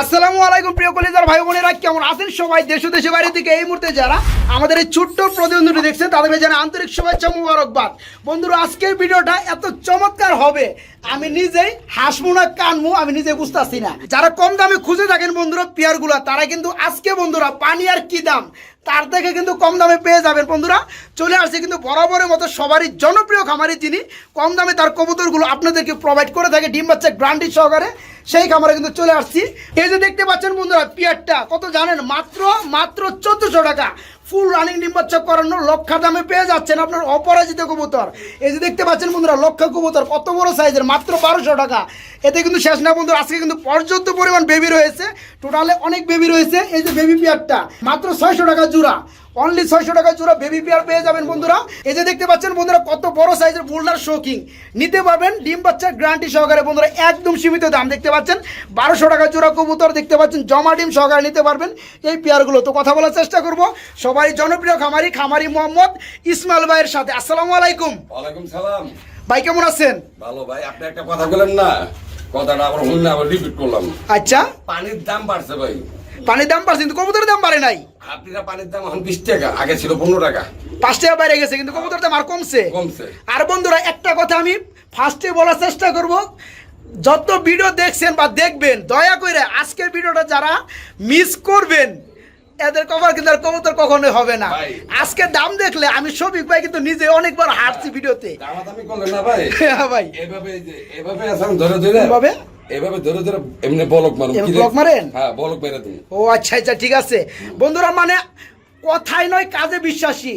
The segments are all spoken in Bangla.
আসসালামু আলাইকুম, প্রিয় কলিজার ভাই বোনেরা, কেমন আছেন সবাই? দেশ দেশে বাইরে থেকে এই মুহূর্তে যারা আমাদের এই ছোট্ট প্রতিবন্ধী দেখছেন তাদেরকে জানা আন্তরিক শুভেচ্ছা মুবারকবাদ। বন্ধুরা, আজকের ভিডিওটা এত চমৎকার হবে, আমি নিজেই হাসবো না কানমু আমি নিজে বুঝতেছি না। যারা কম দামে খুঁজে থাকেন বন্ধুরা, পেয়ারগুলা, তারা কিন্তু আজকে বন্ধুরা পানি আর কি দাম? তার থেকে কিন্তু কম দামে পেয়ে যাবেন বন্ধুরা। চলে আসছে কিন্তু বরাবরের মতো সবারই জনপ্রিয় খামারি যিনি, কম দামে তার কবুতরগুলো আপনাদেরকে প্রোভাইড করে থাকে ডিম বাচ্চা গ্রান্ডি সহকারে, সেই খামারে কিন্তু চলে আসছি। এই যে দেখতে পাচ্ছেন বন্ধুরা, পিয়ারটা কত জানেন? মাত্র মাত্র চোদ্দশো টাকা। ফুল রানিং ডিম বাচ্চা করানো লক্ষা দামে পেয়ে যাচ্ছেন আপনার অপরাজিত কবুতর। এই যে দেখতে পাচ্ছেন বন্ধুরা লক্ষা কবুতর কত বড় সাইজের মাত্র বারোশো টাকা। এতে কিন্তু শেষ না বন্ধু আজকে কিন্তু পর্যাপ্ত পরিমাণ বেবি রয়েছে। টোটালে অনেক বেবি রয়েছে। এই যে বেবি পেয়ারটা মাত্র ছয়শো টাকা জোড়া। অনলি ছয়শো টাকা জোড়া বেবি পেয়ার পেয়ে যাবেন বন্ধুরা। এই যে দেখতে পাচ্ছেন বন্ধুরা কত বড় সাইজের বোল্ডার শোকিং নিতে পারবেন ডিম বাচ্চা গ্যারান্টি সহকারে বন্ধুরা একদম সীমিত দাম দেখতে পাচ্ছেন। বারোশো টাকা জোড়া কবুতর দেখতে পাচ্ছেন জমা ডিম সহকারে নিতে পারবেন এই পেয়ারগুলো তো কথা বলার চেষ্টা করব। সবাই জনপ্রিয় খামারি খামারি মোহাম্মদ ইসমাইল ভাইয়ের সাথে। আসসালামু আলাইকুম। ওয়ালাইকুম সালাম। ভাই কেমন আছেন? ভালো ভাই আপনি একটা কথা বলেন না। কথাটা আবার শুনলে আবার রিপিট করলাম। আচ্ছা। পানির দাম বাড়ছে ভাই। পানির দাম বাড়ছে কিন্তু কবুতরের দাম বাড়ে নাই। আপনারা পানির দাম এখন বিশ টাকা আগে ছিল পনেরো টাকা। পাঁচ টাকা বাইরে গেছে কিন্তু কবুতরের দাম আর কমছে। কমছে। আর বন্ধুরা একটা কথা আমি ফার্স্টে বলার চেষ্টা করব। যত ভিডিও দেখছেন বা দেখবেন দয়া করে আজকের ভিডিওটা যারা মিস করবেন এদের কভার কিন্তু আর কবুতর কখনোই হবে না। আজকে দাম দেখলে আমি শফিক ভাই কিন্তু নিজে অনেকবার হাঁটছি ভিডিওতে। ভাই। হ্যাঁ এভাবে এভাবে ধরে ধরে? কীভাবে? এভাবে ধরে ধরে এমনি বলক মারুন? বলক মারেন? হ্যাঁ বলক মেরে দিন। ও আচ্ছা আচ্ছা ঠিক আছে। বন্ধুরা মানে কথাই নয় কাজে বিশ্বাসী।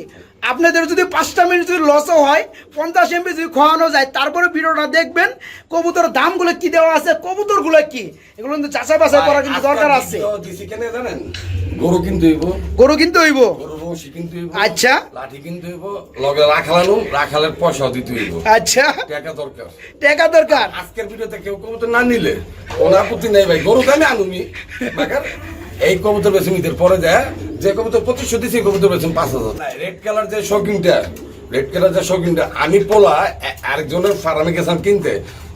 আপনাদের যদি পাঁচটা মিনিট যদি লসও হয় পঞ্চাশ এমবি যদি খাওয়ানো যায় তারপরে ভিডিওটা দেখবেন কবুতর দামগুলো কি দেওয়া আছে কবুতরগুলো কি? এগুলো কিন্তু যাচাই বাছাই করা কিন্তু দরকার আছে। জানেন? গরু কিনতে হইব। গরু কিনতে হইব? আচ্ছা। লাঠি কিনতে হইব। লগে রাখালানো রাখালের পয়সাও দিতে হইব। আচ্ছা। টাকা দরকার। টাকা দরকার? আজকের ভিডিওতে কেউ কবুতর না নিলে কোনো আপত্তি নেই ভাই। গরু আনুমি। এই কবুতর বেশি পরে যায় যে কবুতর পঁচিশশো দিছি কবুতর বেছেন পাঁচ হাজার। রেড কালার যে শৌকিংটা রেড কালার যে শৌকিংটা আমি পোলা আরেকজনের ফার্মে গেছিলাম কিনতে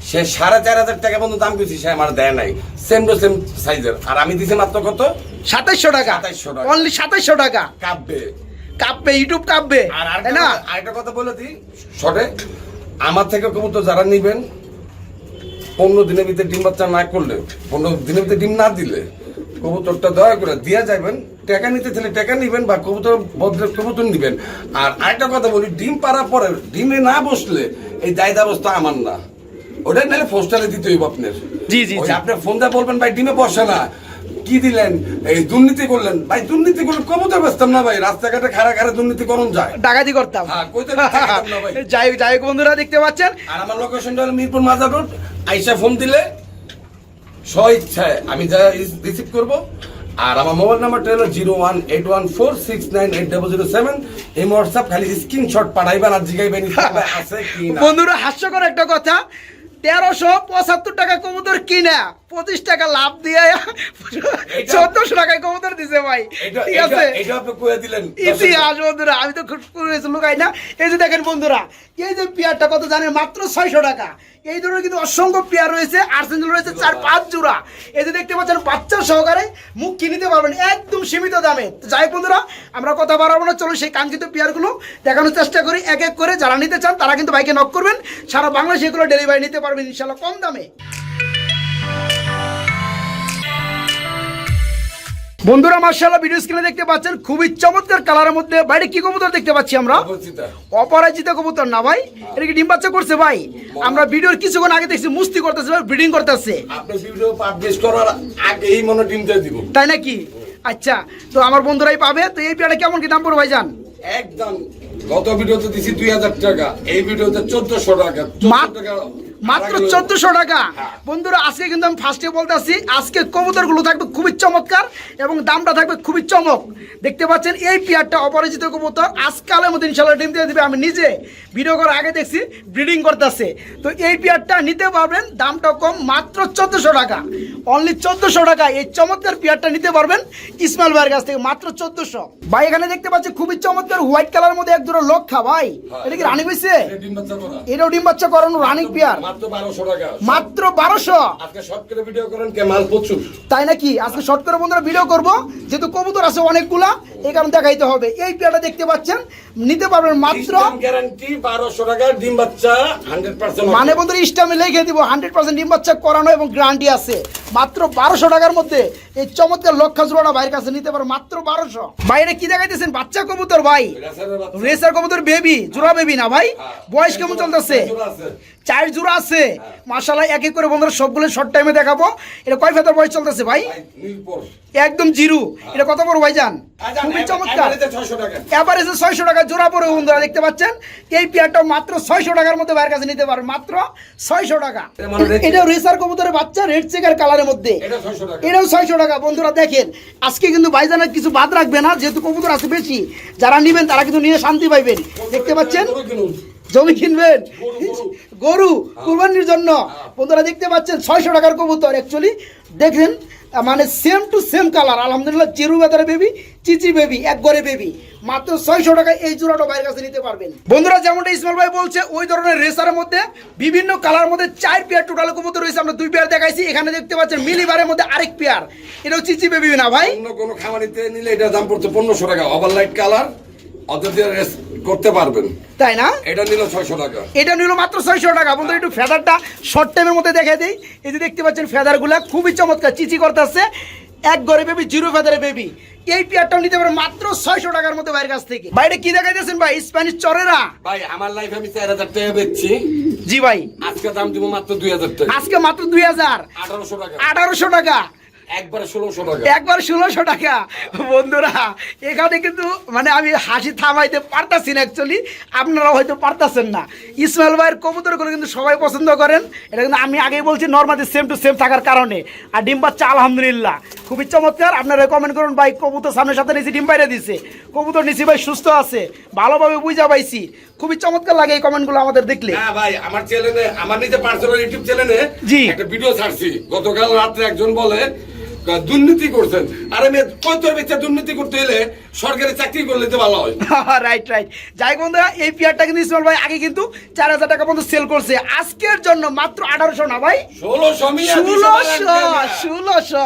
সে সাড়ে চার হাজার টাকা পর্যন্ত দাম দিয়েছি সে আমার দেয় নাই। সেম টু সেম সাইজের আর আমি দিছি মাত্র কত? সাতাইশশো টাকা। 2700 টাকা। অনলি সাতাইশশো টাকা। কাব্যে কাঁপবে ইউটিউব কাঁপবে। আর তাই না? কথা- আরেকটা কথা বলে দিই শর্টে আমার থেকে কবুতর যারা নিবেন পনেরো দিনের ভিতরে ডিম বাচ্চা না করলে পনেরো দিনের ভিতরে ডিম না দিলে কবুতরটা দয়া করে দিয়ে যাবেন টাকা নিতে চাইলে টাকা নিবেন বা কবুতর বদলে কবুতর নিবেন। আর আরেকটা কথা বলি ডিম পাড়ার পরে ডিমে না বসলে এই দায় ব্যবস্থা আমার না। ওটা নাহলে পোস্টালে দিতে হইব আপনার। জি, জি, ওই জি। আপনি ফোন দিয়ে বলবেন ভাই ডিমে বসে না। কি দিলেন? এই দুর্নীতি করলেন। ভাই দুর্নীতি করলে কবুতর বেচতাম না ভাই। রাস্তাঘাটে খাড়া খাড়া দুর্নীতি করুন যায়। ডাকাতি করতাম। হ্যাঁ, কইতে ডাকাতাম না ভাই। যাই যাই বন্ধুরা দেখতে পাচ্ছেন। আর আমার লোকেশনটা হলো মিরপুর মাজার রোড আইসা ফোন দিলে স্ব ইচ্ছায় আমি যা রিসিভ করব। আর আমার মোবাইল নাম্বারটা হলো zero one eight one four six nine eight double zero seven. এই হোয়াটসঅ্যাপ খালি স্ক্রিনশট পাঠাইবেন আর জিগাইবেন বন্ধুরা, হাস্যকর একটা কথা। তেরোশো পঁচাত্তর টাকা কবুতর কিনা? পঁচিশ টাকা লাভ দিয়ে চোদ্দশো টাকায় কবুতর দিছে ভাই। ঠিক আছে? ইতিহাস বন্ধুরা আমি তো খুব লুকাই না। এই যে দেখেন বন্ধুরা এই যে পেয়ারটা কত জানেন মাত্র ছয়শো টাকা। এই ধরনের কিন্তু অসংখ্য পেয়ার রয়েছে আর্সেন্টাল রয়েছে চার পাঁচ জোড়া। এই যে দেখতে পাচ্ছেন বাচ্চা সহকারে মুখ কিনে নিতে পারবেন একদম সীমিত দামে। যাই বন্ধুরা আমরা কথা বাড়াবো না চলো সেই কাঙ্ক্ষিত পেয়ারগুলো দেখানোর চেষ্টা করি। এক এক করে যারা নিতে চান তারা কিন্তু বাইকে নক করবেন। সারা বাংলাদেশে এগুলো ডেলিভারি নিতে পারবেন ইনশাল্লাহ কম দামে। বন্ধুরা মার্শাল্লাহ ভিডিও স্ক্রিনে দেখতে পাচ্ছেন খুবই চমৎকার কালারের মধ্যে বাইরে কি কবুতর দেখতে পাচ্ছি আমরা। অপরাজিত কবুতর না ভাই? এটা কি ডিম বাচ্চা করছে ভাই? আমরা ভিডিওর কিছুক্ষণ আগে দেখছি মুস্তি করতেছে। ভাই ব্রিডিং করতেছে মনে তাই নাকি? আচ্ছা তো আমার বন্ধুরাই পাবে তো এই পেয়ারটা কেমন কি দাম পড়বে ভাইজান? একদম গত ভিডিওতে দিছি দুই হাজার টাকা এই ভিডিওতে চোদ্দশো টাকা 1400 টাকা মাত্র চোদ্দশো টাকা। হ্যাঁ। বন্ধুরা আজকে কিন্তু আমি ফার্স্টে বলতে আসছি আজকে কবুতরগুলো থাকবে খুবই চমৎকার এবং দামটা থাকবে খুবই চমক। দেখতে পাচ্ছেন এই পেয়ারটা অপরিচিত কবুতর। আজকালের মধ্যে ইনশাল্লাহ ডিম দিয়ে দিবে। আমি নিজে ভিডিও করার আগে দেখছি ব্রিডিং করতেছে। তো এই পেয়ারটা নিতে পারবেন দামটা কম মাত্র চোদ্দশো টাকা। অনলি চোদ্দশো টাকা। এই চমৎকার পেয়ারটা নিতে পারবেন ইসমাইল ভাইয়ের কাছ থেকে মাত্র চোদ্দশো। ভাই এখানে দেখতে পাচ্ছি খুবই চমৎকার হোয়াইট কালার মধ্যে এক দুটো লক্ষা ভাই। এটা কি রানিং হয়েছে। এটাও ডিম বাচ্চা করানো রানিং পেয়ার মাত্র বারোশো তাই নাকি? আজকে শর্ট করে বন্ধুরা ভিডিও করব। যেহেতু কবুতর আছে অনেকগুলা এই কারণে দেখাইতে হবে। এই পেয়ারটা দেখতে পাচ্ছেন নিতে পারবেন মাত্র ডিম বাচ্চা মানে বন্ধুরা ইস্টামে লিখে দিব হান্ড্রেড পার্সেন্ট ডিম বাচ্চা করানো এবং গ্যারান্টি আছে। মাত্র বারোশো টাকার মধ্যে এই চমৎকার লক্ষা জোড়াটা ভাইয়ের কাছে নিতে পারো মাত্র বারোশো। বাইরে কি দেখাইতেছেন? বাচ্চা কবুতর ভাই। রেসার কবুতর বেবি জোড়া বেবি না ভাই? বয়স কেমন চলতেছে? চার জোড়া আছে। মাশাল্লাহ এক এক করে বন্ধুরা সবগুলো শর্ট টাইমে দেখাবো। এটা কয় ফেতার বয়স চলতেছে ভাই? একদম জিরু। এটা কত বড় ভাই যান খুবই চমৎকার। এভারেজে ছয়শো টাকা। জোড়া পড়ে বন্ধুরা দেখতে পাচ্ছেন? এই পেয়ারটাও মাত্র ছয়শো টাকার মধ্যে বাইরের কাছে নিতে পারবেন মাত্র ছয়শো টাকা। এটা মানে রেসার কবুতরের বাচ্চা রেড চেকার কালারের মধ্যে। এটাও ছয়শো টাকা। বন্ধুরা দেখেন আজকে কিন্তু ভাইজানের কিছু বাদ রাখবে না যেহেতু কবুতর আছে বেশি। যারা নিবেন তারা কিন্তু নিয়ে শান্তি পাইবেন। দেখতে পাচ্ছেন। জমি কিনবেন? গরু। গরু। কুরবানির জন্য। বন্ধুরা দেখতে পাচ্ছেন ছয়শো টাকার কবুতর অ্যাকচুয়ালি দেখেন মানে সেম টু সেম কালার আলহামদুলিল্লাহ চেরু বেদারে বেবি চিচি বেবি এক গড়ে বেবি মাত্র ছয়শো টাকায় এই জোড়াটা বাইরের কাছে নিতে পারবেন। বন্ধুরা যেমনটা ইসমাল ভাই বলছে ওই ধরনের রেসারের মধ্যে বিভিন্ন কালার মধ্যে চার পেয়ার টোটাল কবুতর রয়েছে। আমরা দুই পেয়ার দেখাইছি। এখানে দেখতে পাচ্ছেন মিলিবারের মধ্যে আরেক পেয়ার এটাও চিচি বেবি না ভাই? অন্য কোনো খামারিতে নিলে এটা দাম পড়ছে পনেরোশো টাকা। ওভারলাইট কালার অত রেস করতে পারবেন। তাই না? এটা নিল ছয়শো টাকা। এটা নিল মাত্র ছয়শো টাকা। বন্ধু একটু ফেদারটা শর্ট টাইমের মধ্যে দেখে দিই। এই যে দেখতে পাচ্ছেন ফেদারগুলা খুবই চমৎকার চিচি করতেছে। এক ঘরে বেবি জিরো ফেদারে বেবি এই পেয়ারটাও নিতে পারে মাত্র ছয়শো টাকার মধ্যে বাইরের কাছ থেকে। বাইরে কি দেখাইতেছেন ভাই? স্প্যানিশ চরেরা? ভাই আমার লাইফ আমি চার হাজার টাকা বেচছি। জি ভাই। আজকে দাম দিব মাত্র দুই হাজার টাকা। আজকে মাত্র দুই হাজার। আঠারোশো টাকা। আঠারোশো টাকা। একবারে ষোলোশো টাকা। একবার ষোলোশো টাকা। বন্ধুরা এখানে কিন্তু মানে আমি হাসি থামাইতে পারতাছি না অ্যাকচুয়ালি আপনারা হয়তো পারতাছেন না। ইসমাইল ভাইয়ের কবুতরগুলো কিন্তু সবাই পছন্দ করেন। এটা কিন্তু আমি আগেই বলছি নর্মালি সেম টু সেম থাকার কারণে। আর ডিম বাচ্চা আলহামদুলিল্লাহ। খুবই চমৎকার আপনারা কমেন্ট করুন ভাই কবুতর সামনের সাথে নিচে ডিম বাইরে দিছে। কবুতর নিচে ভাই সুস্থ আছে ভালোভাবে বুঝা পাইছি। খুবই চমৎকার লাগে এই কমেন্টগুলো আমাদের দেখলে। হ্যাঁ ভাই আমার চ্যানেলে আমার নিজে পার্সোনাল ইউটিউব চ্যানেলে জি। একটা ভিডিও ছাড়ছি। গতকাল একজন বলে দুর্নীতি করছেন। আর মেয়ে কয়তর বেচা দুর্নীতি করতে হলে সরকারি চাকরি করলে তো ভালো হয়। রাইট রাইট যাই বন্ধুরা এই পেয়ারটা কিন্তু ইসমাইল ভাই আগে কিন্তু চার হাজার টাকা পর্যন্ত সেল করছে। আজকের জন্য মাত্র আঠারোশো না ভাই? ষোলোশো ষোলোশো ষোলোশো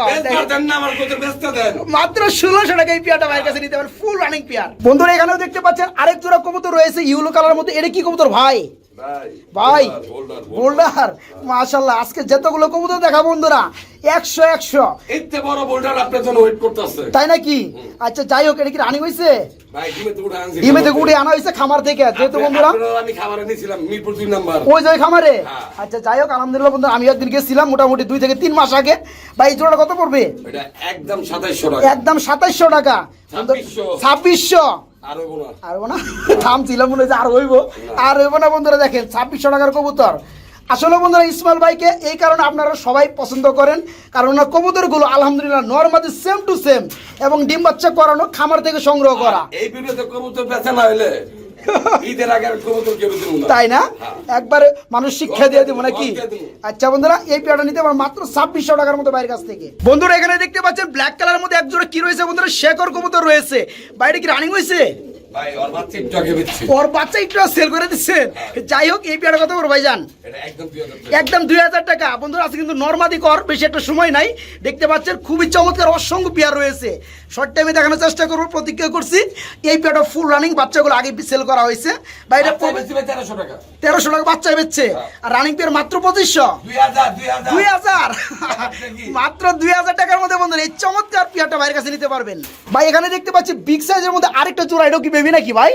মাত্র ষোলোশো টাকা এই পেয়ারটা ভাইয়ের কাছে নিতে পারেন। ফুল রানিং পেয়ার বন্ধুরা এখানেও দেখতে পাচ্ছেন আরেক জোড়া কবুতর রয়েছে ইউলো কালার মধ্যে। এটা কি কবুতর ভাই? ভাই বোল্ডার মাশাল্লাহ আজকে যতগুলো কবুতর দেখা বন্ধুরা একশো একশো। এতে বড় বোল্ডার আপনার জন্য ওয়েট করতেছে। তাই নাকি? আচ্ছা যাই হোক এটা কি রানিং হয়েছে ডিমে থেকে উঠে আনা হয়েছে খামার থেকে যেহেতু বন্ধুরা। আমি খাবারে নিয়েছিলাম মিরপুর দুই নাম্বার। ওই যে খামারে? হ্যাঁ। আচ্ছা যাই হোক আলহামদুলিল্লাহ বন্ধু আমি একদিন গেছিলাম মোটামুটি দুই থেকে তিন মাস আগে। ভাই এই জোড়াটা কত পড়বে? একদম সাতাইশশো টাকা। একদম সাতাইশশো টাকা। ছাব্বিশশো। ছাব্বিশশো আর না? থাম ছিল মনে হচ্ছে আর হইব। আর হইব না বন্ধুরা দেখেন ছাব্বিশশো টাকার কবুতর। আসলে বন্ধুরা ইসমাইল ভাইকে এই কারণে আপনারা সবাই পছন্দ করেন। কারণ ওনার কবুতরগুলো আলহামদুলিল্লাহ নর্মালি সেম টু সেম এবং ডিম বাচ্চা করানো খামার থেকে সংগ্রহ করা। এই ভিডিওতে কবুতর বেচা না হইলে ঈদের আগে কবুতর কেউ দেবো না। তাই না? একবার একবারে মানুষ শিক্ষা দিয়ে দেবো নাকি। আচ্ছা বন্ধুরা এই পেয়ারটা নিতে আমার মাত্র ছাব্বিশশো টাকার মতো বাইরের কাছ থেকে। বন্ধুরা এখানে দেখতে পাচ্ছেন ব্ল্যাক কালার মধ্যে একজোড়া কি রয়েছে বন্ধুরা? শেখর কবুতর রয়েছে। বাইরে কি রানিং হয়েছে? ভাই ওর বাচ্চা একটু আগে বেচছি। ওর বাচ্চা একটু সেল করে দিচ্ছেন যাই হোক এই ভাইজান। এটা একদম দুই হাজার টাকা। বন্ধুরা আছে কিন্তু নর্মাদি কর বেশি একটা সময় নাই। দেখতে পাচ্ছেন খুবই চমৎকার অসংখ্য পেয়ার রয়েছে। শর্ট টাইমে দেখানোর চেষ্টা করব প্রতিজ্ঞা করছি এই পেয়ারটা ফুল রানিং বাচ্চাগুলো আগে সেল করা হয়েছে। এটা তেরোশো টাকা। তেরোশো টাকা বাচ্চা বেচছে। আর রানিং পেয়ার মাত্র পঁচিশশো। দুই হাজার মাত্র দুই হাজার টাকার মধ্যে বন্ধুরা এই চমৎকার পেয়ারটা ভাইয়ের কাছে নিতে পারবেন। ভাই এখানে দেখতে পাচ্ছি বিগ সাইজের মধ্যে আরেকটা জোড়া এটাও কি বেবি নাকি ভাই?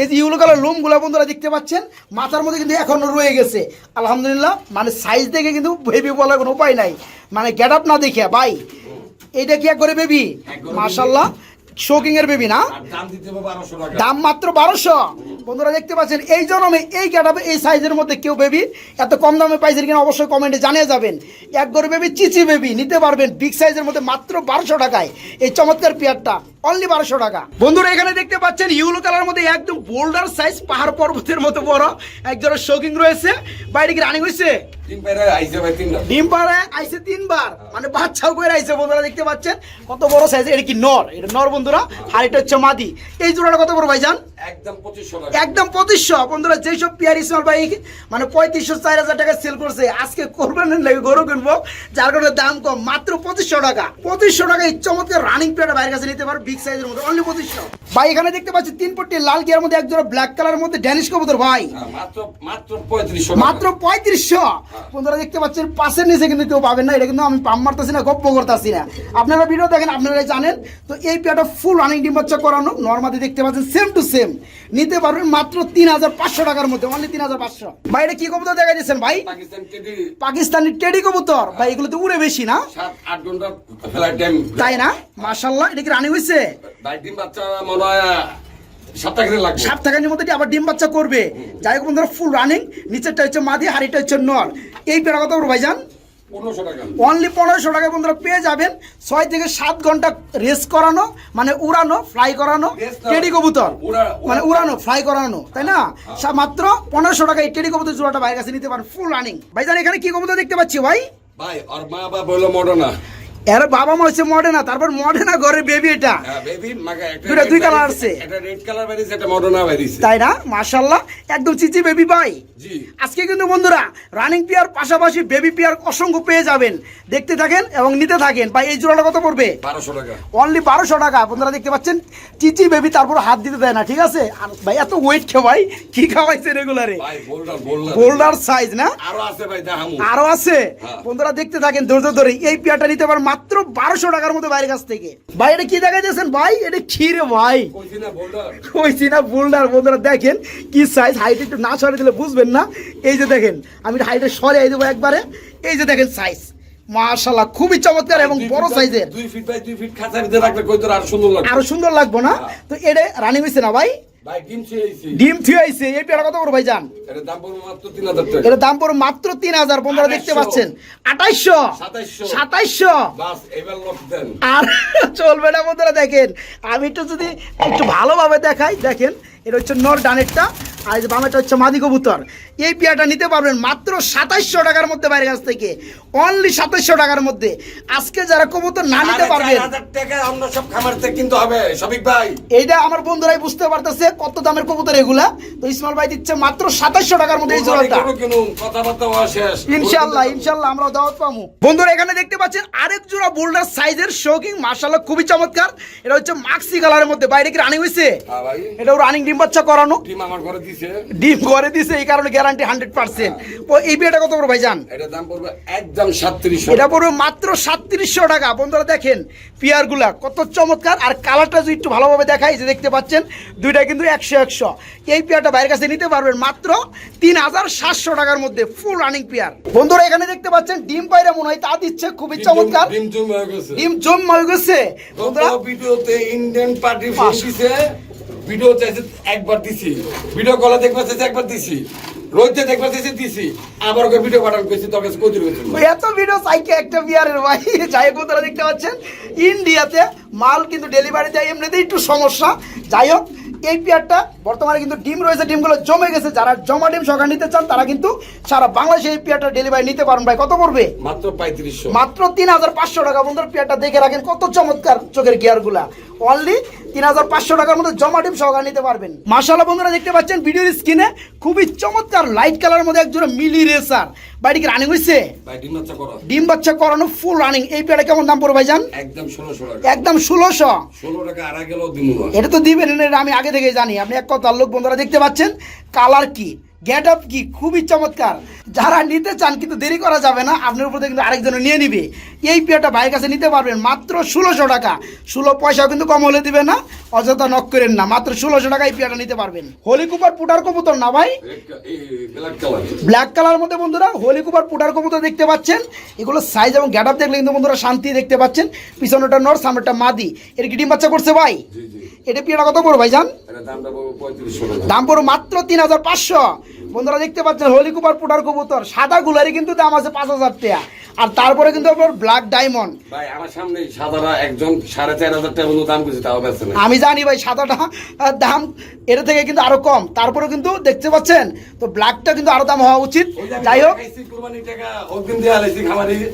এই যে ইউলো কালার লোমগুলা বন্ধুরা দেখতে পাচ্ছেন মাথার মধ্যে কিন্তু এখনও রয়ে গেছে। আলহামদুলিল্লাহ মানে সাইজ দেখে কিন্তু বেবি বলার কোনো উপায় নাই। মানে গেট আপ না দেখে ভাই এইটা কি করে বেবি মাশাল্লাহ শোকিং এর বেবি না? দাম মাত্র বারোশো। বন্ধুরা দেখতে পাচ্ছেন এই জন্মে এই ক্যাটাবে এই সাইজের মধ্যে কেউ বেবি এত কম দামে পাইছেন কিনা অবশ্যই কমেন্টে জানিয়ে যাবেন। এক গরু বেবি চিচি বেবি নিতে পারবেন বিগ সাইজের মধ্যে মাত্র বারোশো টাকায়। এই চমৎকার পেয়ারটা অনলি বারোশো টাকা। বন্ধুরা এখানে দেখতে পাচ্ছেন ইউলো কালার মধ্যে একদম বোল্ডার সাইজ পাহাড় পর্বতের মতো বড় এক ধরনের শোকিং রয়েছে। বাইরে কি রানিং হয়েছে আইসে ডিম পাড়ে তিনবার। মানে বাচ্চাও করে বন্ধুরা দেখতে পাচ্ছেন? কত বড় সাইজ এটা কি নর? এটা নর বন্ধুরা। আর এটা হচ্ছে মাদি। এই জোড়াটা কত বড় ভাইজান? একদম পঁচিশশো বন্ধুরা যেসব পিয়ার ইসমাল ভাই মানে পঁয়ত্রিশশো চার হাজার টাকা সেল করছে আজকে করবেন লাগে গরু কিনবো যার কারণে দাম কম। মাত্র পঁচিশশো টাকা। পঁচিশশো টাকা এই চমৎকার রানিং পিয়ার বাইরের কাছে নিতে পারো। বিগ সাইজের মধ্যে অনলি পঁচিশশো ভাই এখানে দেখতে পাচ্ছি তিন পট্টি লাল গিয়ার মধ্যে একজোড়া ব্ল্যাক কালারের মধ্যে ড্যানিশ কবুতর ভাই। হ্যাঁ, মাত্র মাত্র পঁয়ত্রিশশো মাত্র পঁয়ত্রিশশো বন্ধুরা দেখতে পাচ্ছেন পাশের নিচে কিন্তু কেউ পাবেন না এটা কিন্তু আমি পাম মারতেছি না গপ্প করতেছি না। আপনারা ভিডিও দেখেন আপনারা জানেন তো এই পেয়ারটা ফুল রানিং ডিম বাচ্চা করানো নর্মালি দেখতে পাচ্ছেন সেম টু সেম নিতে পারবেন মাত্র তিন হাজার পাঁচশো টাকার মধ্যে অনলি তিন হাজার পাঁচশো। ভাই এটা কি কবুতর দেখা দিচ্ছেন ভাই? পাকিস্তান টেডি। কবুতর। ভাই এগুলো তো উড়ে বেশি না? সাত আট ঘণ্টা ফ্লাইট টাইম তাই না? মার্শাল্লাহ এটা কি রানিং হয়েছে ভাই ডিম বাচ্চা মনে হয় সাতটা করে লাগবে। সাত টাকার মধ্যে আবার ডিম বাচ্চা করবে। যাই হোক বন্ধুরা ফুল রানিং নিচেরটা হচ্ছে মাদি হাড়িটা হচ্ছে নর এই পেয়ারা কত ভাইজান? অনলি পনেরোশো টাকা বন্ধুরা পেয়ে যাবেন। ছয় থেকে সাত ঘণ্টা রেস্ট করানো মানে উড়ানো ফ্লাই করানো টেডি কবুতর। মানে উড়ানো ফ্লাই করানো তাই না? সা- মাত্র পনেরোশো টাকা এই টেডি কবুতর জোড়াটা বাইরের কাছে নিতে পারেন ফুল রানিং ভাইজান এখানে কি কবুতর দেখতে পাচ্ছি ভাই? ভাই আর মা বাবা হলো মডার্না। এর বাবা মা হচ্ছে মডেনা তারপর মডেনা ঘরে বেবি এটা। দুইটা- red দুই আছে। কালার বেরিয়েছে তাই না? মার্শাল্লাহ একদম চিচি বেবি ভাই আজকে কিন্তু বন্ধুরা রানিং পেয়ার পাশাপাশি বেবি পেয়ার অসংখ্য পেয়ে যাবেন। দেখতে থাকেন এবং নিতে থাকেন। বা এই জোড়াটা কত পড়বে? বারোশো টাকা। অনলি বারোশো টাকা। বন্ধুরা দেখতে পাচ্ছেন? চিচি বেবি তারপর হাত দিতে দেয় না ঠিক আছে? আর ভাই এত ওয়েট খে ভাই? কি খাওয়াইছে রেগুলারে বোল্ডার সাইজ না? আরও আছে আরও আছে? হ্যাঁ। বন্ধুরা দেখতে থাকেন ধৈর্য ধরে। এই পেয়ারটা নিতে পারেন মাত্র বারোশো টাকার মতো বাইরের কাছ থেকে। ভাই এটা কি দেখা যাচ্ছেন ভাই এটা ক্ষীরে ভাই? কইছি না বোল্ডার। বোল্ডার বন্ধুরা দেখেন কি সাইজ হাইট একটু না সরে দিলে বুঝবেন না। এই যে দেখেন আমি হাইটে সরে দেবো একবারে। এই যে দেখেন সাইজ মাশাল্লাহ খুবই চমৎকার এবং বড় সাইজের ফিট বাই ফিট খাঁচার ভিতরে রাখলে কই তোর আরও সুন্দর লাগবে? আরও সুন্দর লাগবো না? তো এটা রানিং হয়েছে না ভাই? ডিম চেয়েছি থুয়ে আইছে এই পেয়ারা কত করে ভাই যান এটা দাম পড়বে মাত্র তিন হাজার। এর বন্ধুরা দেখতে পাচ্ছেন। আঠাইশশো। সাতাইশশো। আর চলবে না বন্ধুরা দেখেন। আমি একটু যদি একটু ভালোভাবে দেখাই দেখেন। এটা হচ্ছে নর ডানেরটা আর এই যে বামেরটা হচ্ছে মাদি কবুতর। এই পেয়ারটা নিতে পারবেন মাত্র সাতাইশশো টাকার মধ্যে বাইরের কাছ থেকে। অনলি সাতাইশশো টাকার মধ্যে। আজকে যারা কবুতর না নিতে পারবেন সব থেকে হবে সবিক ভাই। এইটা আমার বন্ধুরাই বুঝতে পারতেছে কত দামের কবুতর এগুলা। তো ইসমাল ভাই দিচ্ছে মাত্র সাতাইশশো টাকার মধ্যে এই জোড়াটা। ইনশাল্লাহ ইনশাল্লাহ আমরা দাওয়াত পাবো। বন্ধুরা এখানে দেখতে পাচ্ছেন আরেক জোড়া বোল্ডার সাইজের শোকিং মার্শাল্লাহ খুবই চমৎকার। এটা হচ্ছে মাক্সি কালারের মধ্যে। বাইরে কি রানিং হয়েছে হ্যাঁ এটাও রানিং ডিম বাচ্চা করানো? ডিম আমার ঘরে দিছে। ডিম করে দিছে এই কারণে গ্যারান্টি হান্ড্রেড পার্সেন্ট ও এই বিয়েটা কত বড় ভাইজান? এটা দাম পড়বে একদম সাতত্রিশশো এটা পড়বে মাত্র সাতত্রিশশো টাকা। বন্ধুরা দেখেন পিয়ারগুলা কত চমৎকার। আর কালারটা যদি একটু ভালোভাবে দেখাই যে দেখতে পাচ্ছেন দুইটা কিন্তু একশো একশো। এই পিয়ারটা বাইরের কাছে নিতে পারবেন মাত্র তিন হাজার সাতশো টাকার মধ্যে ফুল রানিং পিয়ার। বন্ধুরা এখানে দেখতে পাচ্ছেন ডিম পায়রা মনে হয় তা দিচ্ছে খুবই চমৎকার। ডিম জম হয়ে গেছে। ডিম জম হয়ে গেছে। বন্ধুরা ভিডিওতে ইন্ডিয়ান পার্টি ফোন দিছে। ভিডিও চাইছে একবার দিছি। ভিডিও কলে দেখবার চাইছে একবার দিছি। রোহিতে দেখবার চাইছে দিছি। আবার ওকে ভিডিও পাঠান কইছি, তোর কাছে কই দিবে এত ভিডিও সাইকে একটা বিয়ারের ভাই, যাই হোক তারা দেখতে পাচ্ছেন। ইন্ডিয়াতে মাল কিন্তু ডেলিভারি দেয়, এমনিতেই একটু সমস্যা। যাই হোক এই পেয়ারটা বর্তমানে কিন্তু ডিম রয়েছে ডিমগুলো জমে গেছে। যারা জমা ডিম সকাল নিতে চান তারা কিন্তু সারা বাংলাদেশে এই পেয়ারটা ডেলিভারি নিতে পারেন ভাই কত পড়বে? মাত্র পঁয়ত্রিশশো। মাত্র তিন হাজার পাঁচশো টাকা বন্ধুর পেয়ারটা দেখে রাখেন কত চমৎকার চোখের গিয়ারগুলা অনলি তিন হাজার পাঁচশো টাকার মধ্যে জমা ডিম সহকারে নিতে পারবেন। মাসাল্লাহ বন্ধুরা দেখতে পাচ্ছেন ভিডিওর স্ক্রিনে খুবই চমৎকার লাইট কালারের মধ্যে একজোড়া মিলি রেসার বাড়ি কি রানিং হয়েছে ডিম বাচ্চা করানো ফুল রানিং এই পেয়ারটা কেমন দাম পড়বে ভাইজান? একদম ষোলোশো একদম ষোলোশো। ষোলো টাকা এটা তো দিবেন আমি আগে থেকেই জানি, আপনি এক কথার লোক বন্ধুরা দেখতে পাচ্ছেন? কালার কি? গেট আপ কি? খুবই চমৎকার। যারা নিতে চান কিন্তু দেরি করা যাবে না, আপনার উপর কিন্তু আরেকজন নিয়ে নিবে। এই পেয়ারটা ভাইয়ের কাছে নিতে পারবেন, মাত্র ষোলোশো টাকা। ষোলো পয়সাও কিন্তু কম হলে দিবে না, অযথা নক করেন না, মাত্র ষোলোশো টাকা এই পেয়ারটা নিতে পারবেন। হোলি কুপার পুটার কবুতর না ভাই? ব্ল্যাক কালার মধ্যে বন্ধুরা হোলি কুপার পুটার কবুতর দেখতে পাচ্ছেন। এগুলো সাইজ এবং গ্যাট আপ দেখলে কিন্তু বন্ধুরা শান্তি দেখতে পাচ্ছেন। পিছনেটা নর সামনেটা মাদি। এর কি ডিম বাচ্চা করছে ভাই? এটা পেয়ারটা কত পড়ো ভাই জান এটা দামটা পড়বে পঁয়ত্রিশশো টাকা। দাম পড়ো মাত্র তিন হাজার পাঁচশো। বন্ধুরা দেখতে পাচ্ছেন হোলি কুপার পুটার কবুতর সাদা গুলারই কিন্তু দাম আছে পাঁচ হাজার টাকা। আর তারপরে কিন্তু আপনার ব্ল্যাক ডায়মন্ড ভাই আমার সামনে সাদারা একজন সাড়ে চার হাজার টাকা দাম করছে তাও না আমি জানি ভাই সাদাটা দাম এটা থেকে কিন্তু আরও কম। তারপরে কিন্তু দেখতে পাচ্ছেন তো ব্ল্যাকটা কিন্তু আরও দাম হওয়া উচিত। যাই হোক।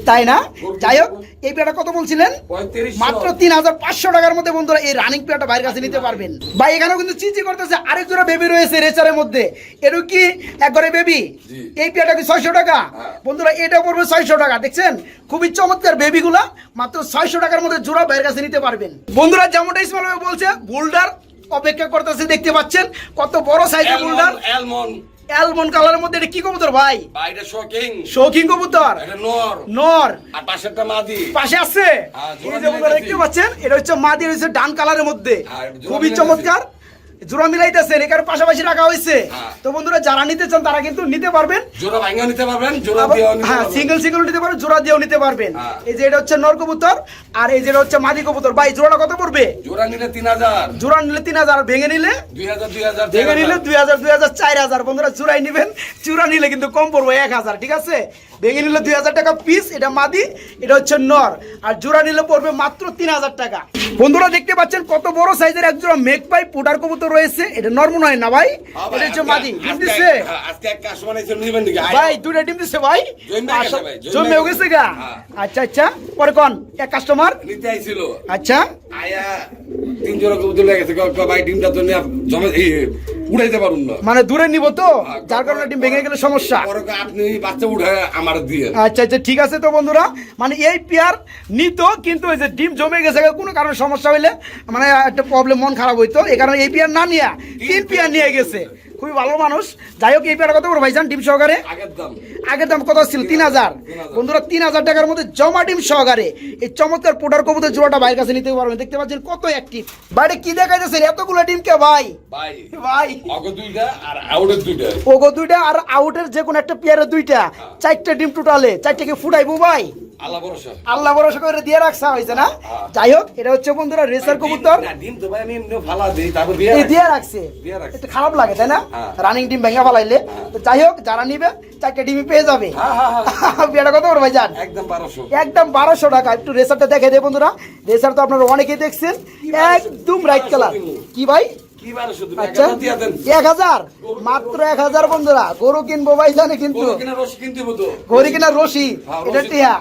তাই না? যাই হোক এই পেয়ারটা কত বলছিলেন? মাত্র তিন হাজার পাঁচশো টাকার মধ্যে বন্ধুরা এই রানিং পেয়ারটা বাইরের কাছে নিতে পারবেন। ভাই এখানেও কিন্তু চিচি করতেছে আরেক জোড়া বেবি রয়েছে রেচারের মধ্যে। এটা কি একবারে বেবি এই পেয়ারটা কি ছয়শো টাকা? হ্যাঁ। বন্ধুরা এটা পড়বে ছয়শো টাকা। দেখছেন? খুবই চমৎকার বেবিগুলা। মাত্র ছয়শো টাকার মধ্যে জোড়া বাইরের কাছে নিতে পারবেন। বন্ধুরা যেমনটা ইসমাল ভাই বলছে বোল্ডার অপেক্ষা করতেছে দেখতে পাচ্ছেন? কত বড় সাইজের বোল্ডার। অ্যালমন কালারের মধ্যে এটা কি কবুতর ভাই? শৌখিন। কবুতর। নর। আর পাশেরটা মাদি। পাশে আছে। হ্যাঁ, এই যে দেখতে পাচ্ছেন? এটা হচ্ছে মাদি হচ্ছে ডান কালারের মধ্যে। হ্যাঁ, খুবই চমৎকার। জোড়া মিলাইতেছেন এখানে পাশাপাশি রাখা হয়েছে। হ্যাঁ। তো বন্ধুরা যারা নিতে চান তারা কিন্তু নিতে পারবেন। জোড়া নিতে পারবেন জোড়া দিয়েও নিতে হ্যাঁ পারবেন। সিঙ্গেল সিঙ্গেল নিতে পারবেন জোড়া দিয়েও নিতে পারবেন। হ্যাঁ। এই যে এটা হচ্ছে নর কবুতর আর এই যে এটা হচ্ছে মাদি কবুতর। ভাই জোড়াটা কত পড়বে? জোড়া নিলে তিন হাজার। জোড়া নিলে তিন হাজার ভেঙে নিলে? দুই হাজার দুই হাজার ভেঙে নিলে দুই হাজার দুই হাজার চার হাজার। বন্ধুরা চূড়াই নিবেন চূড়া নিলে কিন্তু কম পড়ব এক হাজার ঠিক আছে? ভেঙে নিলে দুই হাজার টাকা পিস এটা মাদি এটা হচ্ছে নর। আর জোড়া নিলে পড়বে মাত্র তিন হাজার টাকা। বন্ধুরা দেখতে পাচ্ছেন কত বড় সাইজের এক জোড়া মেঘ পাই পুটার কবুতর রয়েছে এটা নর্মল হয় না ভাই? হ্যাঁ এটা হচ্ছে মাদি ডিম দিছে? আজকে এক কাস্টমার এসে নিবেন দিকে ভাই দুটা ডিম দিছে ভাই। জমে গেছে গা? হ্যাঁ। আচ্ছা আচ্ছা পরে কোন? এক কাস্টমার নিতে আইছিল। আচ্ছা। আয়া তিন জোড়া কবুতর লেগেছে ভাই ডিমটা তো জমে এই, উড়াইতে পারুন না। মানে দূরে নিব তো? হ্যাঁ, যার কারণে ডিম ভেঙে গেলে সমস্যা। আপনি বাচ্চা উঠে আমার দিয়ে। আচ্ছা আচ্ছা ঠিক আছে তো বন্ধুরা। মানে এই পেয়ার নিত কিন্তু ওই যে ডিম জমে গেছে কোনো কারণে সমস্যা হইলে মানে একটা প্রবলেম মন খারাপ হইতো। এই কারণে এই পেয়ার না নিয়ে তিন পেয়ার নিয়ে গেছে। খুবই ভালো মানুষ। যাই হোক এই পেয়ার কত বড় ভাইজান ডিম সহকারে? আগের দাম। কত ছিল তিন হাজার। বন্ধুরা তিন হাজার টাকার মধ্যে জমা ডিম সহকারে এই চমৎকার পোটার কবুতর জোড়াটা বাইরের কাছে নিতে পারবেন। দেখতে পাচ্ছেন কত অ্যাক্টিভ বাইরে কি দেখা যাচ্ছে এতগুলো ডিম কে ভাই? ভাই ওগো দুইটা আর আউটের যে কোনো একটা পেয়ারে দুইটা। চারটা ডিম টোটালে চারটাকে ফুটাইবো ভাই? আল্লাহ ভরসা। করে দিয়ে রাখছা হয়েছে না? যাই হোক এটা হচ্ছে বন্ধুরা রেসার কবুতর। দিয়ে রাখছে। একটু খারাপ লাগে তাই না? হ্যাঁ। রানিং ডিম ভেঙে ফেলাইলে। তো যাই হোক যারা নিবে চারটে ডিমই পেয়ে যাবে। হ্যাঁ, হ্যাঁ, হ্যাঁ। বিয়েটা কত করে ভাই যান একদম বারোশো। একদম বারোশো টাকা। একটু রেসারটা দেখে দেয় বন্ধুরা। রেসার তো আপনারা অনেকেই দেখছেন। একদম রাইট কালার কি ভাই? আচ্ছা এক হাজার মাত্র এক হাজার বন্ধুরা গরু কিনবো ভাই জানে কিন্তু। গরু কিনা রশি হ্যাঁ, এটা।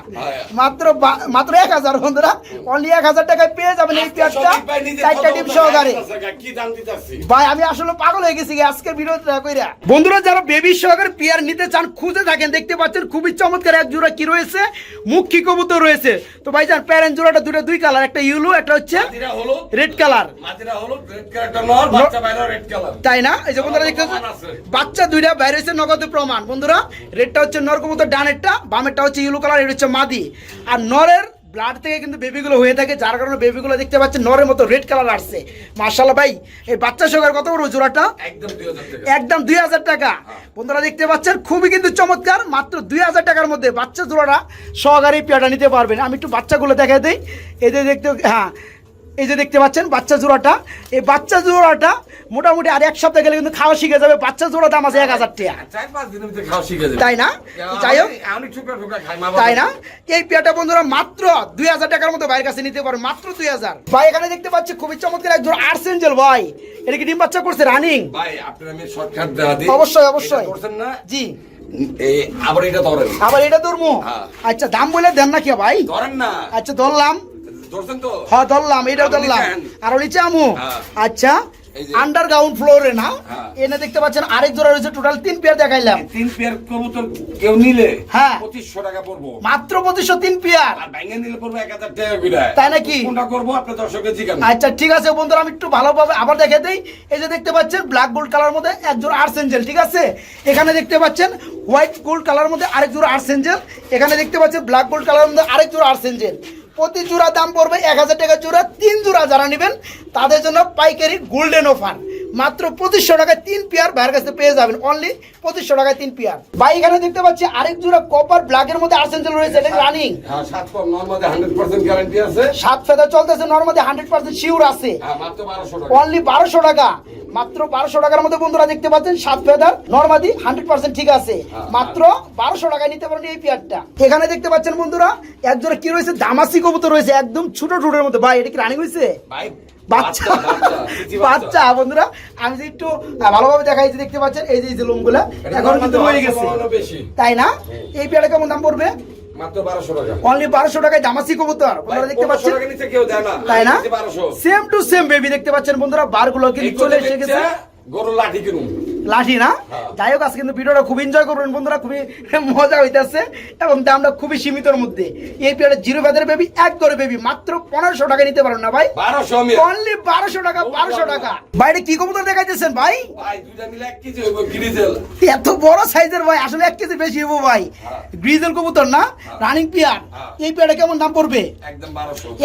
মাত্র এক হাজার বন্ধুরা অনলি এক হাজার টাকায় পেয়ে যাবেন এই পেঁয়াজটা। সঠিক চারটা কত সহকারে। ভাই আমি আসলে পাগল হয়ে গেছি আজকের ভিডিওটা কইরা। বন্ধুরা যারা বেবি সহকারে পেয়ার নিতে চান খুঁজে থাকেন দেখতে পাচ্ছেন খুবই চমৎকার এক জোড়া কি রয়েছে মুখী কবুতর রয়েছে। তো ভাই যান প্যারেন্ট জোড়াটা দুটো দুই কালার একটা ইউলো একটা হচ্ছে রেড কালার রেড কালারটা তাই না? এই যে বন্ধুরা দেখতে বাচ্চা দুইটা বাইরে হচ্ছে নগদ প্রমাণ। বন্ধুরা রেডটা হচ্ছে নর কবুতর ডানেরটা বামেরটা হচ্ছে ইউলো কালার এটা হচ্ছে মাদি। আর নরের ব্লাড থেকে কিন্তু বেবিগুলো হয়ে থাকে যার কারণে বেবিগুলো দেখতে পাচ্ছেন নরের মতো রেড কালার আসছে। মার্শাল ভাই এই বাচ্চা সহকারে কত বড় জোড়াটা? একদম দুই হাজার টাকা। টাকা। বন্ধুরা দেখতে পাচ্ছেন খুবই কিন্তু চমৎকার মাত্র দুই হাজার টাকার মধ্যে বাচ্চা জোড়াটা সহকারে এই পেয়ারটা নিতে পারবেন। আমি একটু বাচ্চাগুলো দেখাই দিই। এদের দেখতে হ্যাঁ এই যে দেখতে পাচ্ছেন বাচ্চা জোড়াটা এই বাচ্চা জোড়াটা মোটামুটি আর এক সপ্তাহ গেলে কিন্তু খাওয়া শিখে যাবে। বাচ্চা জোড়া দাম আছে এক হাজার টাকা। তাই না? যাই হোক। তাই না? এই পেয়ারটা বন্ধুরা মাত্র দুই হাজার টাকার মতো বাইরের কাছে নিতে পারবে মাত্র দুই হাজার। ভাই এখানে দেখতে পাচ্ছি খুবই চমৎকার এক জোড়া আর্সেঞ্জেল ভাই। এটা কি ডিম বাচ্চা করছে রানিং ভাই আপনার আমি শর্টকাট দেওয়া অবশ্যই, অবশ্যই। করছেন না? জি। আবার এটা ধরেন। আবার এটা ধরবো? হ্যাঁ। আচ্ছা দাম বলে দেন না কি ভাই? ধরেন না। আচ্ছা ধরলাম। হ্যাঁ ধরলাম এটাও ধরলাম। আরও নিচে আমু। হ্যাঁ। আচ্ছা আন্ডারগ্রাউন্ড ফ্লোরে না? হ্যাঁ। এনে দেখতে পাচ্ছেন আরেক জোড়া রয়েছে টোটাল তিন পেয়ার দেখাইলাম। তিন পেয়ার কবুতর কেউ নিলে হ্যাঁ। পঁচিশশো টাকা পড়ব। মাত্র পঁচিশশো তিন পেয়ার আর ব্যাঙ্গে নিলে পড়ব এক হাজার টাকা করে তাই নাকি? কোনটা করব? আপনার দর্শকের জিজ্ঞান আচ্ছা ঠিক আছে বন্ধুরা আমি একটু ভালোভাবে আবার দেখে দিই। এই যে দেখতে পাচ্ছেন ব্ল্যাক গোল্ড কালার মধ্যে এক জোড়া আর্সেঞ্জেল ঠিক আছে? এখানে দেখতে পাচ্ছেন হোয়াইট গোল্ড কালার মধ্যে আরেক জোড়া আর্সেঞ্জেল এখানে দেখতে পাচ্ছেন ব্ল্যাক গোল্ড কালার মধ্যে আরেক জোড়া আর্সেঞ্জেল প্রতি জোড়া দাম পড়বে এক হাজার টাকা জোড়া, তিন জোড়া যারা নেবেন, তাদের জন্য পাইকারি গোল্ডেন অফার মাত্র পঁচিশশো টাকায় তিন পেয়ার ভাইয়ের কাছে পেয়ে যাবেন। অনলি পঁচিশশো টাকায় তিন পেয়ার। ভাই এখানে দেখতে পাচ্ছি আরেক জোড়া কপার ব্ল্যাকের মধ্যে আর্সেঞ্জেল রয়েছে এটা রানিং হ্যাঁ সাত ফেদা চলতেছে নর্মালি হান্ড্রেড পার্সেন্ট শিওর আছে। হ্যাঁ মাত্র বারোশো টাকা। অনলি বারোশো টাকা। মাত্র বারোশো টাকার মধ্যে বন্ধুরা দেখতে পাচ্ছেন সাত ফেদার নর্মাদি হান্ড্রেড পার্সেন্ট ঠিক আছে। হ্যাঁ, মাত্র বারোশো টাকায় নিতে পারেন এই পেয়ারটা। এখানে দেখতে পাচ্ছেন বন্ধুরা একজোড়া কি রয়েছে? দামাসি কবুতর রয়েছে একদম ছোট ঠোঁটের মধ্যে। ভাই এটা কি রানিং হয়েছে? ভাই বাচ্চা বাচ্চা বন্ধুরা আমি যে একটু ভালোভাবে দেখাইছি দেখতে পাচ্ছেন এই যে এই যে লোমগুলা এখন কিন্তু গেছে। তাই না? এই পেয়ারা কেমন দাম পড়বে? মাত্র বারোশো টাকা। অনলি বারোশো টাকায় জামাসি কবুতর। বন্ধুরা দেখতে পাচ্ছেন? তাই না? সেম টু সেম বেবি দেখতে পাচ্ছেন বন্ধুরা বারগুলো কিন্তু চলে এসে গেছে। গরু লাঠি কিনুন। লাঠি না? হ্যাঁ। যাই হোক আজকে কিন্তু ভিডিওটা খুব এনজয় করবেন বন্ধুরা খুবই মজা হইতেছে এবং দামটা খুবই সীমিতর মধ্যে। এই পেয়ারে জিরো ফেদার বেবি এক করে বেবি মাত্র পনেরোশো টাকা নিতে পারেন না ভাই? অনলি বারোশো টাকা বারোশো টাকা। বাইরে কি কবুতর দেখাইতেছেন ভাই? এত বড় সাইজের ভাই আসলে এক কেজি বেশি হব ভাই। হ্যাঁ। গ্রিজেল কবুতর না? রানিং পিয়ার হ্যাঁ। এই পিয়ারটা কেমন দাম পড়বে?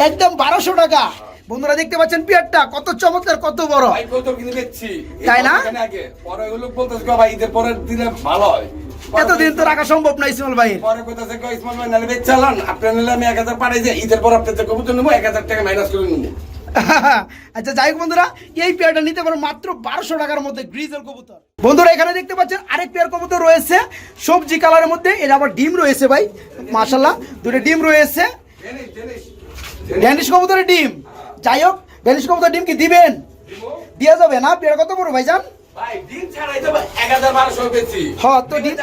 একদম বারোশো। টাকা। বন্ধুরা দেখতে পাচ্ছেন পিয়ারটা কত চমৎকার কত বড়। তাই না? ঈদের ভালো হয়। এতদিন তো রাখা সম্ভব না ইসমাল ভাই পরে কইতাছে গো ইসমাল ভাই নালে চালান আপনি নিলে আমি এক হাজার পাঠাই যাই ঈদের পর আপনার কবুতর নেব এক হাজার টাকা মাইনাস করে নেব। আচ্ছা যাই হোক বন্ধুরা এই পেয়ারটা নিতে পারো মাত্র বারোশো টাকার মধ্যে গ্রিজেল কবুতর। বন্ধুরা এখানে দেখতে পাচ্ছেন আরেক পেয়ার কবুতর রয়েছে সবজি কালারের মধ্যে। এর আবার ডিম রয়েছে ভাই মাশাল্লাহ দুটো ডিম রয়েছে। ড্যানিশ কবুতরের ডিম। যাই হোক ড্যানিশ কবুতর ডিম কি দিবেন দেওয়া যাবে না? পেয়ার কত বড় ভাইজান? হ্যাঁ, দিয়ে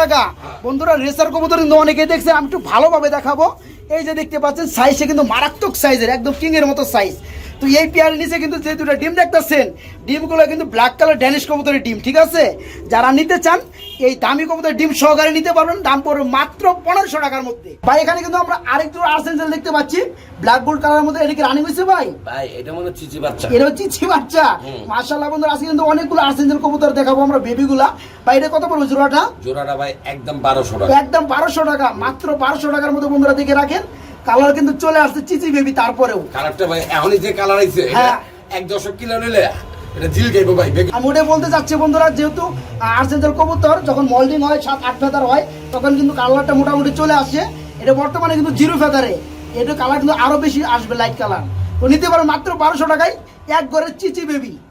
টাকা। বন্ধুরা রেসার কবুতর কিন্তু অনেকেই দেখছেন আমি একটু ভালোভাবে দেখাবো। এই যে দেখতে পাচ্ছেন সাইজে কিন্তু মারাত্মক সাইজের একদম কিং এর মতো সাইজ তো এই পেয়ার নিচে কিন্তু যে দুটো ডিম দেখতেছেন ডিমগুলো কিন্তু ব্ল্যাক কালার ড্যানিশ কবুতরের ডিম ঠিক আছে? যারা নিতে চান এই দামি কবুতরের ডিম সহকারে নিতে পারবেন দাম পড়বে মাত্র পনেরোশো টাকার মধ্যে। ভাই এখানে কিন্তু আমরা আরেকটু আর্সেন্সেল দেখতে পাচ্ছি। ব্ল্যাক গোল্ড কালারের মধ্যে এটা কি রানিং হয়েছে ভাই? ভাই এটা মনে হচ্ছে চিচি বাচ্চা। এটা হচ্ছে ছি বাচ্চা। মার্শাল্লাহ বন্ধুরা আজকে কিন্তু অনেকগুলো আর্সেন্সেল কবুতর দেখাবো আমরা বেবিগুলা। ভাই এটা কত পড়বে জোড়াটা? জোড়াটা ভাই একদম বারোশো টাকা। একদম বারোশো টাকা মাত্র বারোশো টাকার মধ্যে বন্ধুরা দেখে রাখেন। কালার কিন্তু চলে আসছে চিচি বেবি তারপরেও। কালারটা ভাই এখনই যে কালার আইছে হ্যাঁ। এক দশক কিলো নিলে আমি ওটাই বলতে চাচ্ছি বন্ধুরা যেহেতু কবুতর যখন মল্ডিং হয় সাত আট ফেদার হয় তখন কিন্তু কালারটা মোটামুটি চলে আসে। এটা বর্তমানে কিন্তু জিরো ফেদারে। এটা কালার কিন্তু আরও বেশি আসবে লাইট কালার। তো নিতে পারো মাত্র বারোশো টাকায় এক ঘরের চিচি বেবি।